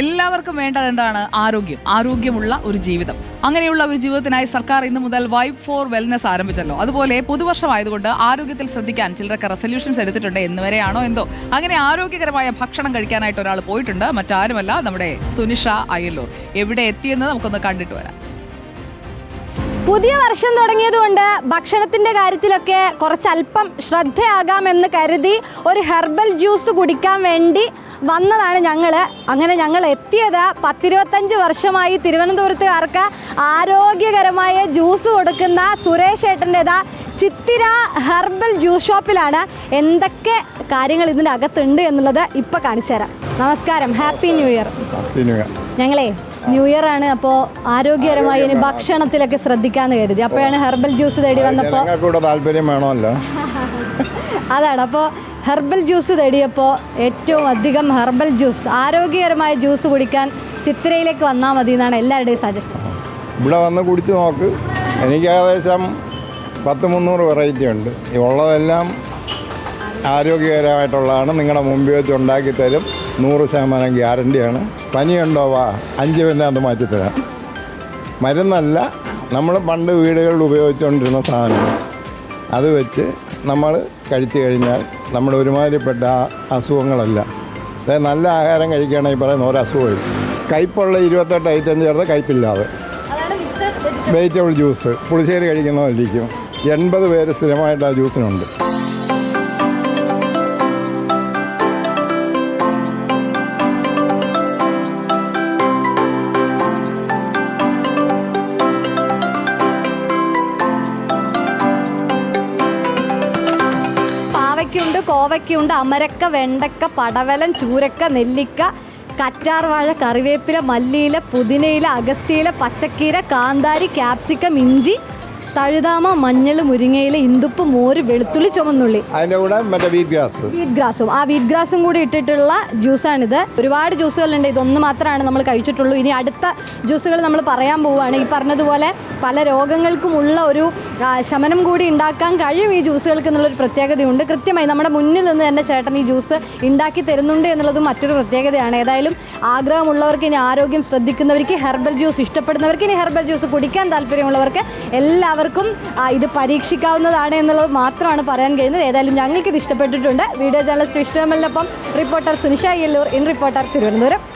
എല്ലാവർക്കും വേണ്ടത് എന്താണ്? ആരോഗ്യം. ആരോഗ്യമുള്ള ഒരു ജീവിതം. അങ്ങനെയുള്ള ഒരു ജീവിതത്തിനായി സർക്കാർ ഇന്ന് മുതൽ വൈബ് ഫോർ വെൽനസ് ആരംഭിച്ചല്ലോ. അതുപോലെ പുതുവർഷമായതുകൊണ്ട് ആരോഗ്യത്തിൽ ശ്രദ്ധിക്കാൻ ചിലരൊക്കെ റെസൊല്യൂഷൻസ് എടുത്തിട്ടുണ്ട് എന്ന് വരെയാണോ എന്തോ. അങ്ങനെ ആരോഗ്യകരമായ ഭക്ഷണം കഴിക്കാനായിട്ട് ഒരാൾ പോയിട്ടുണ്ട്. മറ്റാരുമല്ല നമ്മുടെ സുനിഷ അയ്യല്ലൂർ. എവിടെ എത്തിയെന്ന് നമുക്കൊന്ന് കണ്ടിട്ട് വരാം. പുതിയ വർഷം തുടങ്ങിയതുകൊണ്ട് ഭക്ഷണത്തിന്റെ കാര്യത്തിലൊക്കെ കുറച്ചല്പം ശ്രദ്ധയാകാമെന്ന് കരുതി ഒരു ഹെർബൽ ജ്യൂസ് കുടിക്കാൻ വേണ്ടി വന്നതാണ് ഞങ്ങൾ അങ്ങനെ ഞങ്ങൾ എത്തിയത് പത്തിരുപത്തഞ്ച് വർഷമായി തിരുവനന്തപുരത്തുകാർക്ക് ആരോഗ്യകരമായ ജ്യൂസ് കൊടുക്കുന്ന സുരേഷ് ഏട്ടന്റെതാ ചിത്തിര ഹെർബൽ ജ്യൂസ് ഷോപ്പിലാണ്. എന്തൊക്കെ കാര്യങ്ങൾ ഇതിന്റെ അകത്തുണ്ട് എന്നുള്ളത് ഇപ്പം കാണിച്ചു തരാം. നമസ്കാരം. ഹാപ്പി ന്യൂ ഇയർ ഞങ്ങളേ ന്യൂ ഇയർ ആണ് അപ്പോൾ ആരോഗ്യകരമായി ഇനി ഭക്ഷണത്തിലൊക്കെ ശ്രദ്ധിക്കാന്ന് കരുതി. അപ്പോഴാണ് ഹെർബൽ ജ്യൂസ് തേടി വന്നപ്പോൾ താല്പര്യം വേണമല്ലോ. അതാണ്. അപ്പോൾ ഹെർബൽ ജ്യൂസ് തേടിയപ്പോൾ ഏറ്റവും അധികം ഹെർബൽ ജ്യൂസ് ആരോഗ്യകരമായ ജ്യൂസ് കുടിക്കാൻ ചിത്രയിലേക്ക് വന്നാൽ മതി എന്നാണ് എല്ലാവരുടെയും സജഷൻ ഇവിടെ വന്ന് കുടിച്ച് നോക്ക്. എനിക്ക് ഏകദേശം പത്ത് മുന്നൂറ് വെറൈറ്റി ഉണ്ട്. ഉള്ളതെല്ലാം ആരോഗ്യകരമായിട്ടുള്ളതാണ്. നിങ്ങളുടെ മുമ്പിൽ വെച്ച് ഉണ്ടാക്കി തരും. നൂറ് ശതമാനം ഗ്യാരണ്ടിയാണ് പനിയുണ്ടോ വാ. അഞ്ച് അത് മാറ്റിത്തരാം മരുന്നല്ല നമ്മൾ പണ്ട് വീടുകളിൽ ഉപയോഗിച്ചുകൊണ്ടിരുന്ന സാധനം. അത് വെച്ച് നമ്മൾ കഴിച്ചു കഴിഞ്ഞാൽ നമ്മുടെ ഒരുമാതിരിപ്പെട്ട ആ അസുഖങ്ങളല്ല. അതായത് നല്ല ആഹാരം കഴിക്കുകയാണെങ്കിൽ പറയുന്ന ഓരോ അസുഖമായി കയ്പുള്ള ഇരുപത്തെട്ട് ഐറ്റം ചേർത്ത് കയ്പില്ലാതെ. വെജിറ്റബിൾ. ജ്യൂസ് പുളിശ്ശേരി കഴിക്കുന്നവരിക്കും എൺപത് പേര് സ്ഥിരമായിട്ട് ആ ജ്യൂസിനുണ്ട് കോവയ്ക്കുണ്ട് അമരക്ക വെണ്ടക്ക പടവലം ചൂരക്ക നെല്ലിക്ക കറ്റാർവാഴ കറിവേപ്പില മല്ലിയില പുതിനയില അഗസ്തിയില പച്ചക്കീര കാന്താരി ക്യാപ്സിക്കം ഇഞ്ചി തഴുതാമ മഞ്ഞൾ മുരിങ്ങയില ഇന്ദുപ്പ് മോര് വെളുത്തുള്ളി ചുമന്നുള്ളി അതിന്റെ കൂടെ മറ്റേ വീറ്റ് ഗ്രാസ് വീറ്റ് ഗ്രാസും ആ വീറ്റ് ഗ്രാസും കൂടി ഇട്ടിട്ടുള്ള ജ്യൂസാണിത് ഒരുപാട് ജ്യൂസുകളുണ്ട് ഇതൊന്ന് മാത്രമാണ് നമ്മൾ കഴിച്ചിട്ടുള്ളൂ. ഇനി അടുത്ത ജ്യൂസുകൾ നമ്മൾ പറയാൻ പോവുകയാണ്. ഈ പറഞ്ഞതുപോലെ പല രോഗങ്ങൾക്കുമുള്ള ഒരു ശമനം കൂടി ഉണ്ടാക്കാൻ കഴിയും ഈ ജ്യൂസുകൾക്ക് എന്നുള്ളൊരു പ്രത്യേകതയുണ്ട്. കൃത്യമായി നമ്മുടെ മുന്നിൽ നിന്ന് തന്നെ ചേട്ടൻ ഈ ജ്യൂസ് ഉണ്ടാക്കി തരുന്നുണ്ട് എന്നുള്ളതും മറ്റൊരു പ്രത്യേകതയാണ്. ഏതായാലും ആഗ്രഹമുള്ളവർക്ക് ഇനി ആരോഗ്യം ശ്രദ്ധിക്കുന്നവർക്ക് ഹെർബൽ ജ്യൂസ് ഇഷ്ടപ്പെടുന്നവർക്ക് ഇനി ഹെർബൽ ജ്യൂസ് കുടിക്കാൻ താല്പര്യമുള്ളവർക്ക് എല്ലാവർക്കും ആ, ഇത് പരീക്ഷിക്കാവുന്നതാണ് എന്നുള്ളത് മാത്രമാണ് പറയാൻ കഴിയുന്നത്. ഏതായാലും ഞങ്ങൾക്ക് ഇത് ഇഷ്ടപ്പെട്ടിട്ടുണ്ട്. Video journalist വിഷ്ണുമലിനൊപ്പം reporter Sunisha Yellur in reporter Thiruvananthapuram.